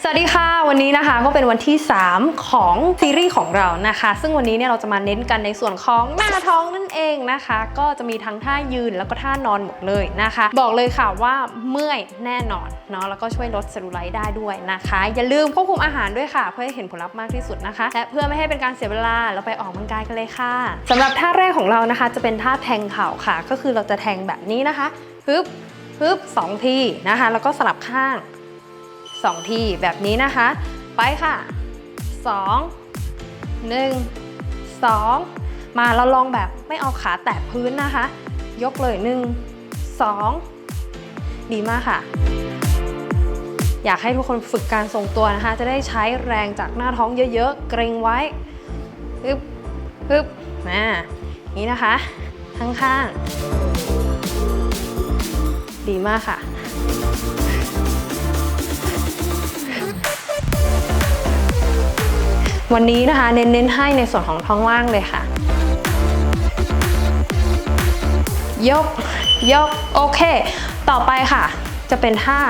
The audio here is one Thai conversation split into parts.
สวัสดีค่ะ วันนี้นะคะก็เป็นวันที่ 3 ของซีรีส์ของเรานะคะ ซึ่งวันนี้เนี่ยเราจะมาเน้นกันในส่วนของหน้าท้องนั่นเองนะคะ ก็จะมีทั้งท่ายืนแล้วก็ท่านอนหมดเลยนะคะ บอกเลยค่ะว่าเมื่อยแน่นอนเนาะแล้วก็ช่วยลดเซลลูไลท์ได้ด้วยนะคะ อย่าลืมควบคุมอาหารด้วยค่ะ เพื่อให้เห็นผลลัพธ์มากที่สุดนะคะ และเพื่อไม่ให้เป็นการเสียเวลาเราไปออกกำลังกายกันเลยค่ะสำหรับท่าแรกของเรานะคะ จะเป็นท่าแทงเข่าค่ะ ก็คือเราจะแทงแบบนี้นะคะปึ๊บปึ๊บสองทีนะคะ แล้วก็สลับข้าง สองทีแบบนี้นะคะ ไปค่ะ 2 1 2 มาเราลองแบบไม่เอาขาแตะพื้นนะคะ ยกเลย 1 2 ดีมากค่ะ อยากให้ทุกคนฝึกการทรงตัวนะคะ จะได้ใช้แรงจากหน้าท้องเยอะๆ เกรงไว้ฮึบฮึบมานี่นะคะ ข้างๆ ดีมากค่ะ วันนี้นะคะเน้นๆให้ในส่วนของท้องล่างเลยค่ะ ยก ยก โอเค ต่อไปค่ะ จะเป็นท่า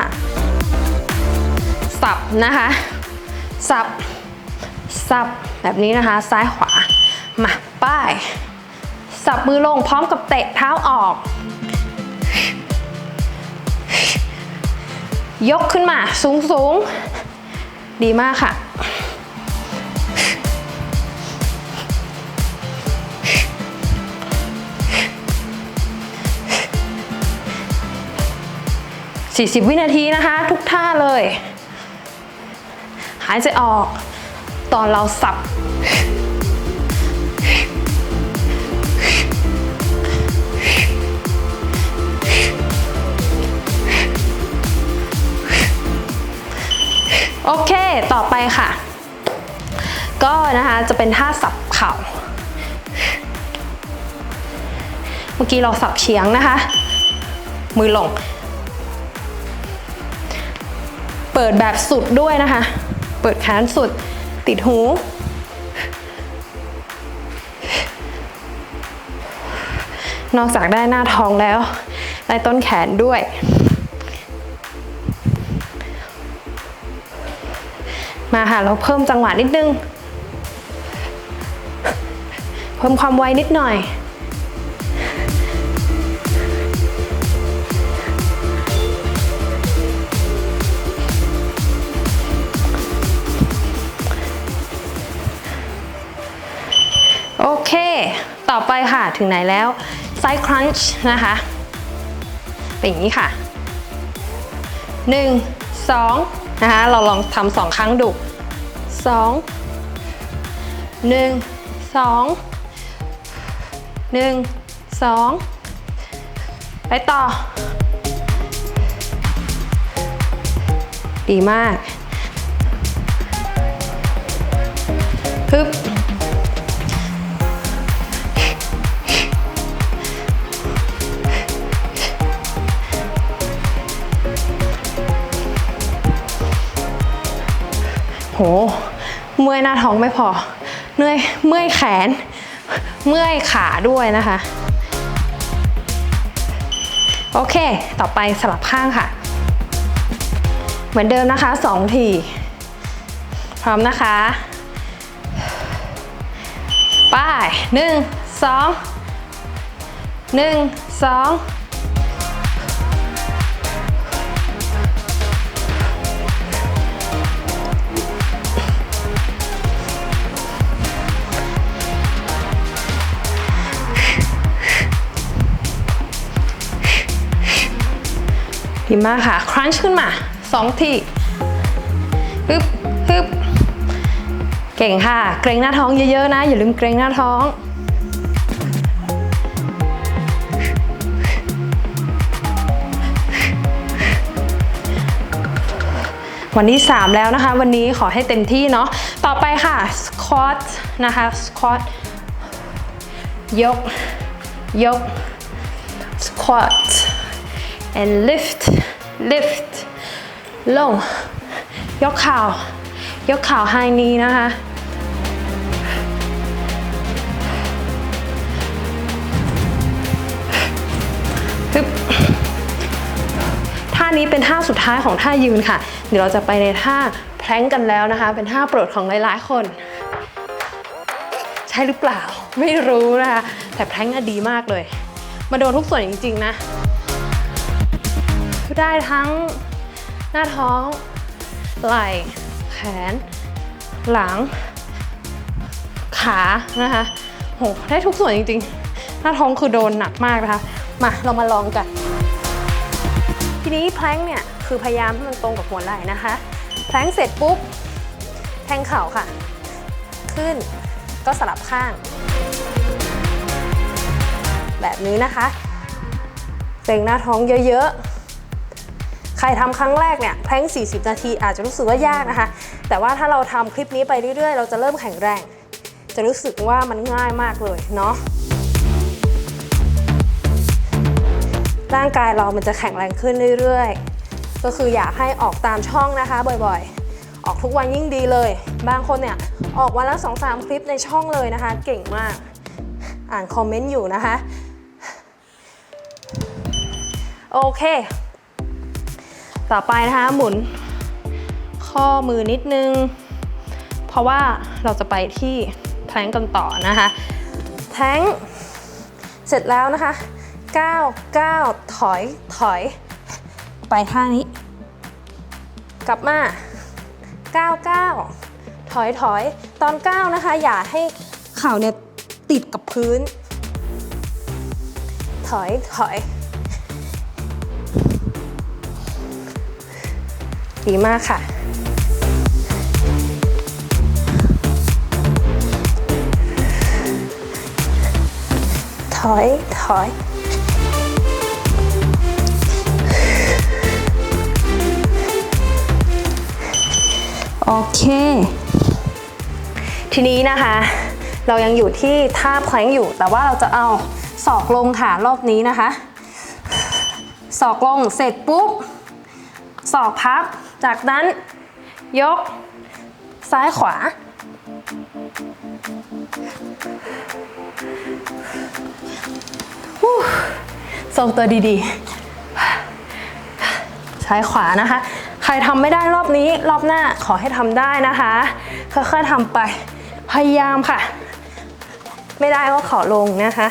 สับนะคะ สับ สับ แบบนี้นะคะ ซ้ายขวา มา ป้าย สับมือลงพร้อมกับเตะเท้าออก ยกขึ้นมาสูงสูงดีมากค่ะ 40 วินาทีนะคะ ทุกท่าเลย หายใจออก ตอนเราสับ โอเค ต่อไปค่ะ ก็นะคะจะเป็นท่าสับเข่า เมื่อกี้เราสับเฉียงนะคะ มือลง ปิดแบบสุดด้วยนะคะ เปิดแขนสุด ติดหู นอกจากได้หน้าท้องแล้ว ได้ต้นแขนด้วย มาค่ะ เราเพิ่มจังหวะนิดนึง เพิ่มความไวนิดหน่อย ต่อไปค่ะถึงไหนแล้วไซด์ครันช์นะคะ เป็นอย่างนี้ค่ะ 1 2 นะคะ เราลองทำสองครั้งดู 2 1 2 1 2 ไปต่อ ดีมาก ฮึบ เมื่อยหน้าท้องไม่พอเมื่อยเมื่อยแขน เมื่อยขาด้วยนะคะ โอเค ต่อไปสลับข้างค่ะ เหมือนเดิมนะคะสองที พร้อมนะคะไป้ายหนึ่งสองหนึ่งสอง ดีมากค่ะ ครันช์ขึ้นมาสองทีฮึบฮึบเก่งค่ะ เกรงหน้าท้องเยอะๆนะ อย่าลืมเกรงหน้าท้องวันที่ 3 แล้วนะคะ วันนี้ขอให้เต็มที่เนาะต่อไปค่ะสควอตนะคะสควอตยก ยก squat and lift lift ลง ยกข่ายกข่า high knee นะคะ ฮึบ ท่านี้เป็นท่าสุดท้ายของท่ายืนค่ะ เดี๋ยวเราจะไปในท่าแพลงกันแล้วนะคะ เป็นท่าโปรดของหลาย ๆ คน ใช่หรือเปล่า ไม่รู้นะคะ แต่แพลงอะดีมากเลย มาโดนทุกส่วนจริง ๆ นะ ได้ทั้งหน้าท้อง ไหล่ แขน หลัง ขานะคะโหได้ทุกส่วนจริงๆ หน้าท้องคือโดนหนักมากนะคะ มาเรามาลองกัน ทีนี้แพลงเนี่ย คือพยายามให้มันตรงกับหัวไหล่นะคะ แพลงเสร็จปุ๊บ แทงเข่าค่ะ ขึ้นก็สลับข้าง แบบนี้นะคะเกรงหน้าท้องเยอะๆ ครทำครั้งแรกเนี่ยแพลง40 นาทีอาจจะรู้สึกว่ายากนะคะ แต่ว่าถ้าเราทำคลิปนี้ไปเรื่อยๆ เราจะเริ่มแข็งแรง จะรู้สึกว่ามันง่ายมากเลยเนาะร่างกายเรามันจะแข็งแรงขึ้นเรื่อยๆ ก็คืออยากให้ออกตามช่องนะคะ บ่อยๆ ออกทุกวันยิ่งดีเลย บางคนเนี่ยออกวันละ2-3คลิปในช่องเลยนะคะ เก่งมาก อ่านคอมเมนต์อยู่นะคะ โอเค ต่อไปนะคะหมุนข้อมือนิดนึง เพราะว่าเราจะไปที่แพลงกันต่อนะคะแพลงเสร็จแล้วนะคะ9 9ถอยถอย ไปท่านี้ กลับมา9 9ถอยถอยตอน9นะคะ อย่าให้เข่าเนี่ยติดกับพื้น ถอยถอย ดีมากค่ะ ถอย ถอยโอเค ทีนี้นะคะ เรายังอยู่ที่ท่าแพลงอยู่ แต่ว่าเราจะเอาศอกลงค่ะรอบนี้นะคะ ศอกลงเสร็จปุ๊บ ศอกพับ จากนั้นยก ซ้ายขวาฮู้ทรงตัวดีๆ ซ้ายขวานะคะ ใครทำไม่ได้รอบนี้รอบหน้าขอให้ทำได้นะคะ ค่อยๆทำไป พยายามค่ะ ไม่ได้ก็ขอลงนะคะ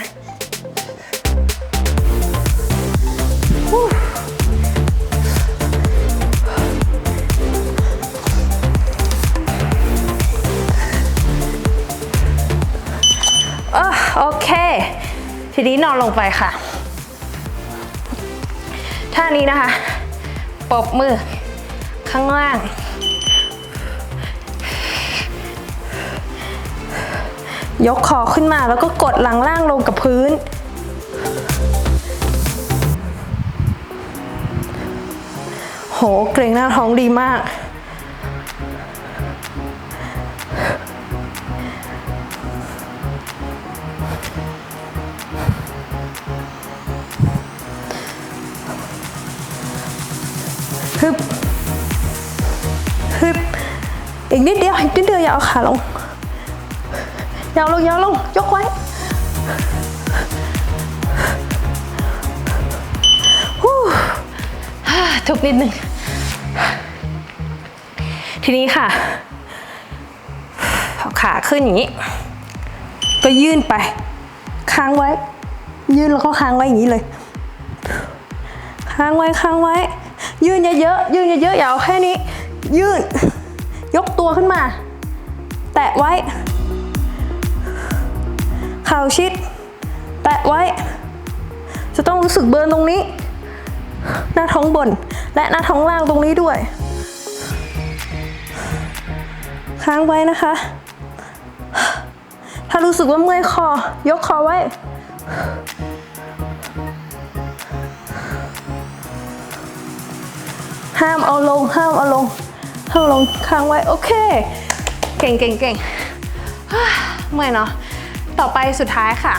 ทีนี้นอนลงไปค่ะท่านี้นะคะ ปบมือ ข้างล่าง ยกคอขึ้นมาแล้วก็กดหลังล่างลงกับพื้น โห เกรงหน้าท้องดีมาก กนิดเดียวอีกนิดเดียวอย่าเอาขาลงยาวลงยาวลงยกไว้ฮู้ฮ่าทุกนิดหนึ่ง ทีนี้ค่ะเอาขาขึ้นอย่างนี้ ก็ยื่นไป ค้างไว้ ยื่นแล้วก็ค้างไว้อย่างนี้เลย ค้างไว้ค้างไว้ ยืนเยอะๆ ยืนเยอะๆ อย่าเอาแค่นี้ ยื่น ยกตัวขึ้นมา แตะไว้ เข่าชิด แตะไว้ จะต้องรู้สึกเบิร์นตรงนี้ หน้าท้องบน และหน้าท้องล่างตรงนี้ด้วย ค้างไว้นะคะ ถ้ารู้สึกว่าเมื่อยคอ ยกคอไว้ห้ามเอาลงห้ามเอาลง เอาลงค้างไว้โอเค เก่งเก่งเก่งเมื่อยเนาะต่อไปสุดท้ายค่ะ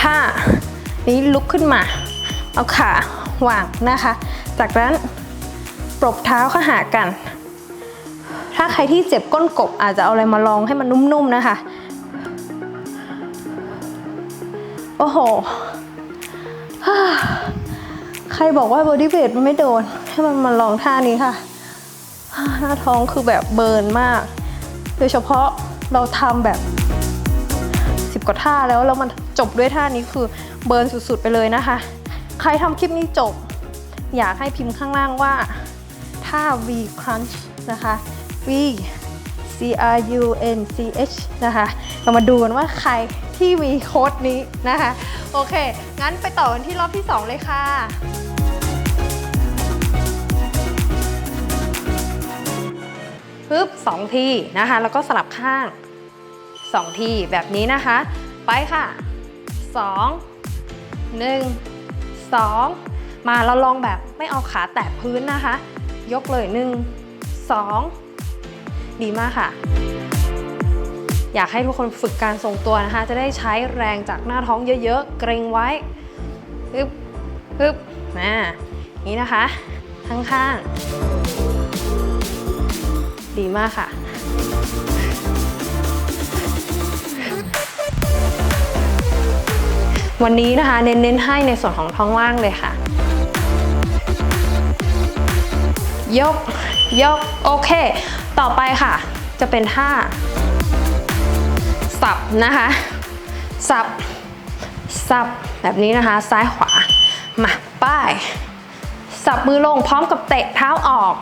ถ้านี้ลุกขึ้นมา เอาขาวางนะคะ จากนั้นปรบเท้าเข้าหากัน ถ้าใครที่เจ็บก้นกบอาจจะเอาอะไรมาลองให้มันนุ่มๆนะคะ โอ้โห ใครบอกว่าบอดี้เวทมันไม่โดน ให้มันมาลองท่านี้ค่ะ หน้าท้องคือแบบเบิร์นมาก โดยเฉพาะเราทำแบบ10กว่าท่าแล้วแล้วมันจบด้วยท่านี้คือเบิร์นสุดๆไปเลยนะคะ ใครทำคลิปนี้จบ อยากให้พิมพ์ข้างล่างว่าท่า V crunch นะคะ V C R U N C H นะคะ เรามาดูกันว่าใครที่มีโค้ดนี้นะคะ โอเค งั้นไปต่อกันที่รอบที่ 2 เลยค่ะ ปึ๊บสองทีนะคะ แล้วก็สลับข้าง2ทีแบบนี้นะคะ ไปค่ะ2 1 2มาเราลองแบบไม่เอาขาแตะพื้นนะคะ ยกเลย1 2ดีมากค่ะ อยากให้ทุกคนฝึกการทรงตัวนะคะ จะได้ใช้แรงจากหน้าท้องเยอะๆ เกรงไว้ปึ๊บปึ๊บนะนี่นะคะข้างๆ ดีมากค่ะวันนี้นะคะเน้นๆให้ในส่วนของท้องว่างเลยค่ะ ยก ยก โอเค ต่อไปค่ะ จะเป็นท่า สับนะคะ สับ สับ แบบนี้นะคะ ซ้ายขวา มา ป้าย สับมือลงพร้อมกับเตะเท้าออก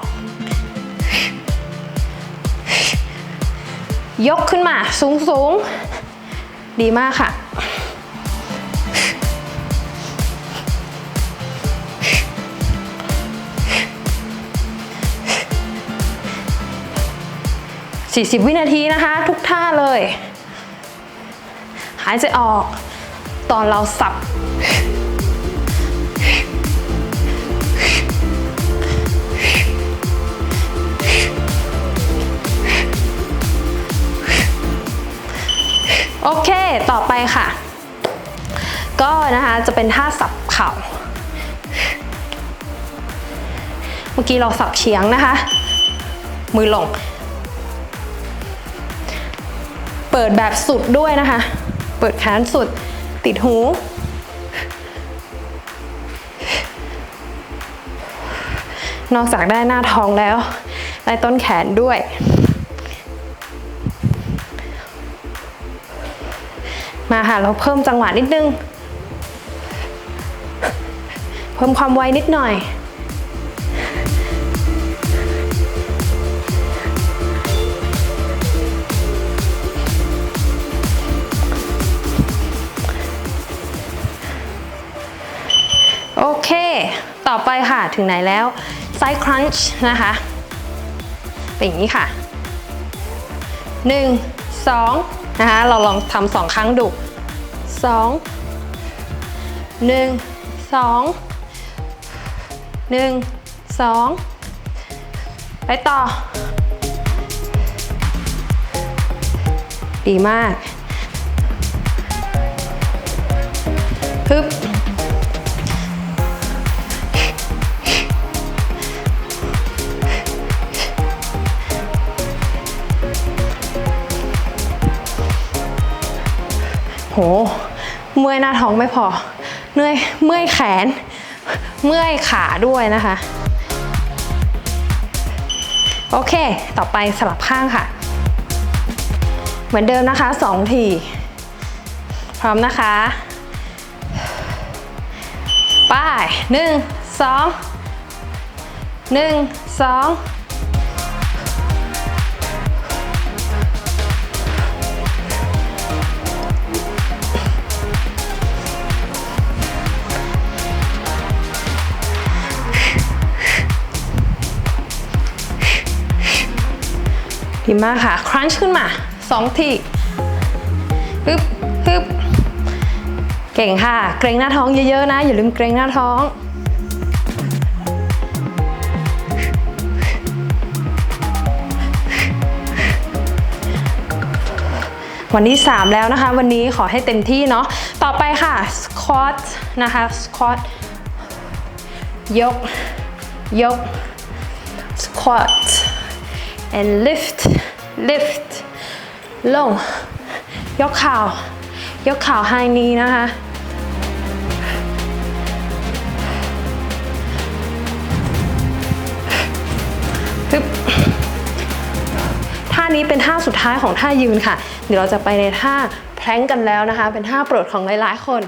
ยกขึ้นมาสูงสูงดีมากค่ะ 40 วินาทีนะคะ ทุกท่าเลย หายใจออก ตอนเราสับ โอเค ต่อไปค่ะ ก็นะคะจะเป็นท่าสับเข่า เมื่อกี้เราสับเฉียงนะคะ มือลง เปิดแบบสุดด้วยนะคะ เปิดแขนสุด ติดหู นอกจากได้หน้าท้องแล้ว ได้ต้นแขนด้วย มาค่ะ เราเพิ่มจังหวะนิดนึง เพิ่มความไวนิดหน่อย โอเค ต่อไปค่ะ ถึงไหนแล้ว ไซด์ครันช์นะคะ เป็นอย่างนี้ค่ะ 1 2 นะคะเราลองทำสองครั้งดู2 1 2 1 2ไปต่อ ดีมาก ฮึบ โห เมื่อยหน้าท้องไม่พอ เมื่อย เมื่อยแขน เมื่อยขาด้วยนะคะ โอเค ต่อไปสลับข้างค่ะ เหมือนเดิมนะคะสองที พร้อมนะคะ ไป้ายหนึ่งสองหนึ่งสอง ดีมากค่ะ ครันช์ขึ้นมาสองทีฮึบฮึบเก่งค่ะ เกรงหน้าท้องเยอะๆนะ อย่าลืมเกรงหน้าท้อง วันที่ 3 แล้วนะคะ วันนี้ขอให้เต็มที่เนาะต่อไปค่ะสควอตนะคะสควอตยก ยก squat and lift lift ลง ยกข่าว ยกข่า high knee นะคะฮึบนี้เป็นท่าสุดท้ายของท่ายืนค่ะ เดี๋ยวเราจะไปในท่าแพลงกันแล้วนะคะ เป็นท่าโปรดของหลายๆคน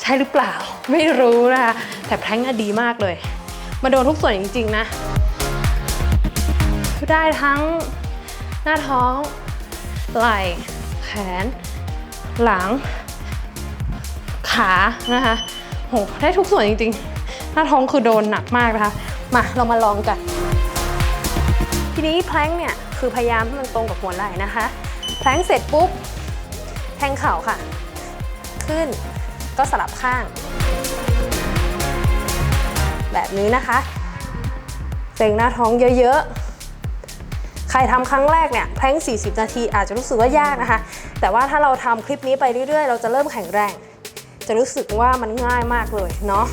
ใช่หรือเปล่า ไม่รู้นะคะ แต่แพลงอะดีมากเลย มาโดนทุกส่วนจริง ๆ นะ ได้ทั้งหน้าท้อง ไหล่ แขน หลัง ขานะคะโหได้ทุกส่วนจริงๆ หน้าท้องคือโดนหนักมากนะคะ มาเรามาลองกัน ทีนี้แพลงเนี่ยคือพยายามให้มันตรงกับหัวไหล่นะคะ แพลงเสร็จปุ๊บ แทงเข่าค่ะ ขึ้นก็สลับข้าง แบบนี้นะคะเกรงหน้าท้องเยอะๆ ใครทำครั้งแรกเนี่ยแพลง40 นาทีอาจจะรู้สึกว่ายากนะคะ แต่ว่าถ้าเราทำคลิปนี้ไปเรื่อยๆ เราจะเริ่มแข็งแรง จะรู้สึกว่ามันง่ายมากเลยเนาะ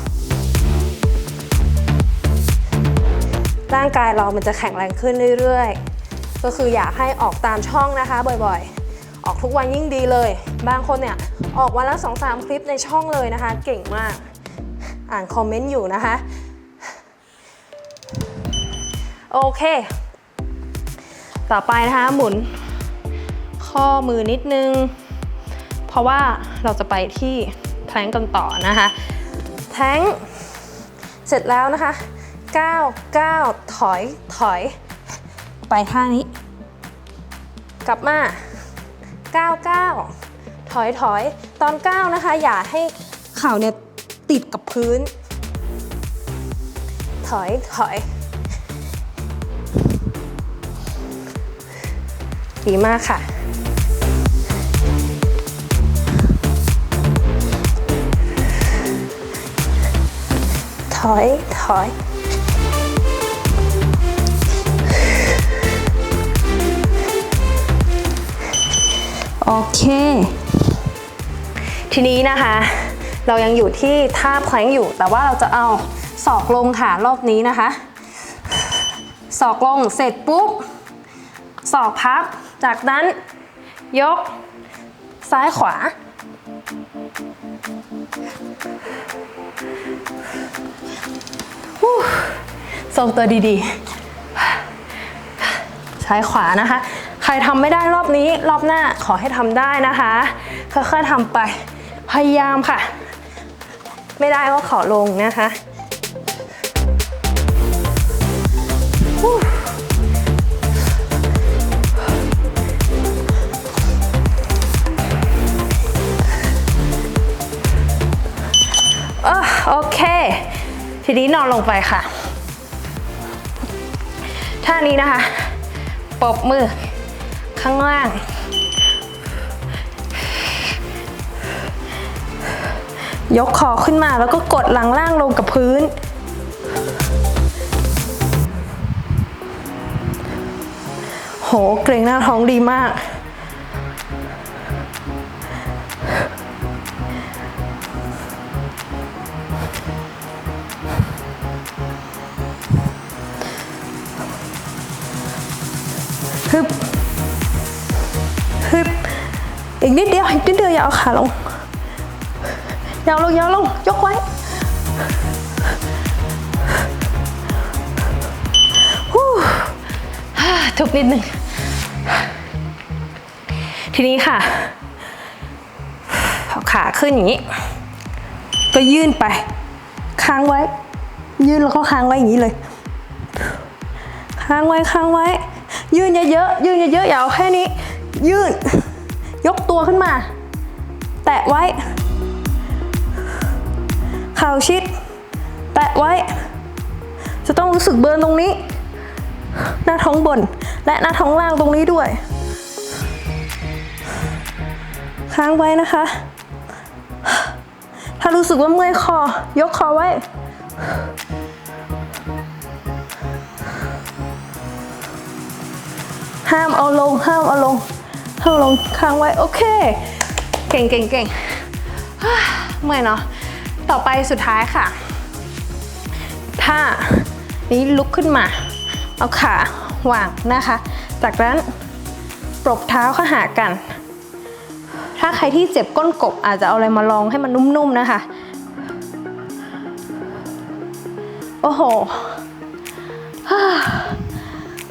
ร่างกายเรามันจะแข็งแรงขึ้นเรื่อยๆ ก็คืออยากให้ออกตามช่องนะคะบ่อยๆ ออกทุกวันยิ่งดีเลย บางคนเนี่ยออกวันละ 2-3 คลิปในช่องเลยนะคะ เก่งมาก อ่านคอมเมนต์อยู่นะคะ โอเค ต่อไปนะคะหมุนข้อมือนิดนึง เพราะว่าเราจะไปที่แพลงกันต่อนะคะแพลงเสร็จแล้วนะคะ9 9ถอยถอย ไปท่านี้ กลับมา9 9ถอยถอยตอน9นะคะ อย่าให้เข่าเนี่ยติดกับพื้น ถอยถอย ดีมากค่ะถอยถอยโอเค ทีนี้นะคะ เรายังอยู่ที่ท่าแพลงอยู่ แต่ว่าเราจะเอาศอกลงค่ะรอบนี้นะคะ ศอกลงเสร็จปุ๊บ ศอกพับ จากนั้นยก ซ้ายขวาฮู้ทรงตัวดีๆใช้ขวานะคะ ใครทำไม่ได้รอบนี้รอบหน้าขอให้ทำได้นะคะ ค่อยๆทำไป พยายามค่ะ ไม่ได้ก็ขอลงนะคะ ทีนี้นอนลงไปค่ะ ท่านี้นะคะปบมือ ข้างล่าง ยกคอขึ้นมาแล้วก็กดหลังล่างลงกับพื้น โห เกรงหน้าท้องดีมาก อีกนิดเดียวอีกนิดเดียวอย่าเอาขาลงยาวลงยาวลงยกไว้หูทุกนิดหนึ่ง ทีนี้ค่ะเอาขาขึ้นอย่างนี้ ก็ยื่นไป ค้างไว้ ยื่นแล้วก็ค้างไว้อย่างนี้เลย ค้างไว้ค้างไว้ ยื่นเยอะๆ ยื่นเยอะๆ อย่าเอาแค่นี้ ยื่น ยกตัวขึ้นมา แตะไว้ เข่าชิด แตะไว้ จะต้องรู้สึกเบิร์นตรงนี้ หน้าท้องบน และหน้าท้องล่างตรงนี้ด้วย ค้างไว้นะคะ ถ้ารู้สึกว่าเมื่อยคอ ยกคอไว้ ห้ามเอาลง ห้ามเอาลง ห้าลงค้างไว้โอเค เก่งเก่งเก่งเมื่อยเนาะ ต่อไปสุดท้ายค่ะถ้านี้ลุกขึ้นมา เอาขาวางนะคะ จากนั้นปรบเท้าเข้าหากัน ถ้าใครที่เจ็บก้นกบอาจจะเอาอะไรมาลองให้มันนุ่มๆนะคะ โอ้โห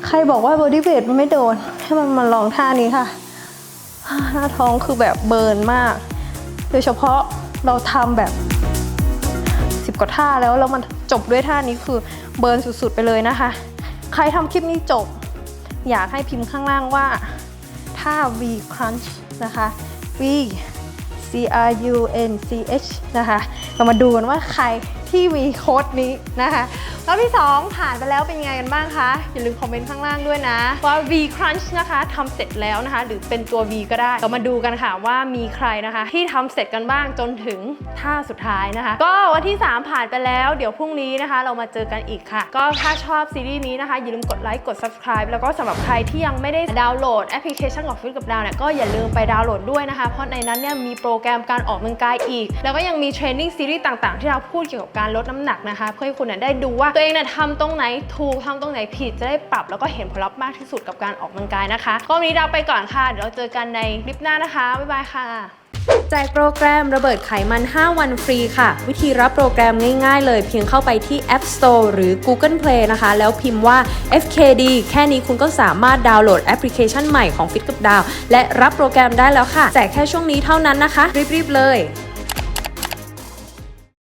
ใครบอกว่าบอดี้เวทมันไม่โดน ให้มันมาลองท่านี้ค่ะ หน้าท้องคือแบบเบิร์นมาก โดยเฉพาะเราทำแบบสิบกว่าท่าแล้วแล้วมันจบด้วยท่านี้คือเบิร์นสุดๆไปเลยนะคะ ใครทำคลิปนี้จบ อยากให้พิมพ์ข้างล่างว่าท่า V crunch นะคะ V C R U N C H นะคะ เรามาดูกันว่าใครที่มีโค้ดนี้นะคะ รอบที่ 2 ผ่านไปแล้วเป็นยังไงกันบ้างคะ อย่าลืมคอมเมนต์ข้างล่างด้วยนะ ว่า V Crunch นะคะทำเสร็จแล้วนะคะ หรือเป็นตัว V ก็ได้เรามาดูกันค่ะว่ามีใครนะคะ ที่ทำเสร็จกันบ้างจนถึงท่าสุดท้ายนะคะ ก็วันที่ 3 ผ่านไปแล้วเดี๋ยวพรุ่งนี้นะคะ เรามาเจอกันอีกค่ะ ก็ถ้าชอบซีรีส์นี้นะคะอย่าลืมกดไลค์กด subscribe แล้วก็สำหรับใครที่ยังไม่ได้ดาวน์โหลดแอปพลิเคชันของฟิตกับดาวเนี่ยก็อย่าลืมไปดาวน์โหลดด้วยนะคะ เพราะในนั้นเนี่ยมีโปรแกรมการออกกำลังกายอีก แล้วก็ยังมีเทรนนิ่งซีรีส์ต่างๆ ที่เราพูดเกี่ยวกับการลดน้ำหนักนะคะ เพื่อให้คุณเนี่ยได้ดูว่าตัวเองเนี่ยทำตรงไหนถูกทำตรงไหนผิดจะได้ปรับ แล้วก็เห็นผลลัพธ์มากที่สุดกับการออกกำลังกายนะคะก็วันนี้ดาไปก่อนค่ะ เดี๋ยวเราเจอกันในคลิปหน้านะคะบ๊ายบายค่ะแจกโปรแกรมระเบิดไขมัน 5 วันฟรีค่ะ วิธีรับโปรแกรมง่ายๆ เลยเพียงเข้าไปที่ App Store หรือ Google Play นะคะ แล้วพิมพ์ว่า FKD แค่นี้คุณก็สามารถดาวน์โหลดแอปพลิเคชันใหม่ของ Fit กับดาว และรับโปรแกรมได้แล้วค่ะ แจกแค่ช่วงนี้เท่านั้นนะคะ รีบๆเลย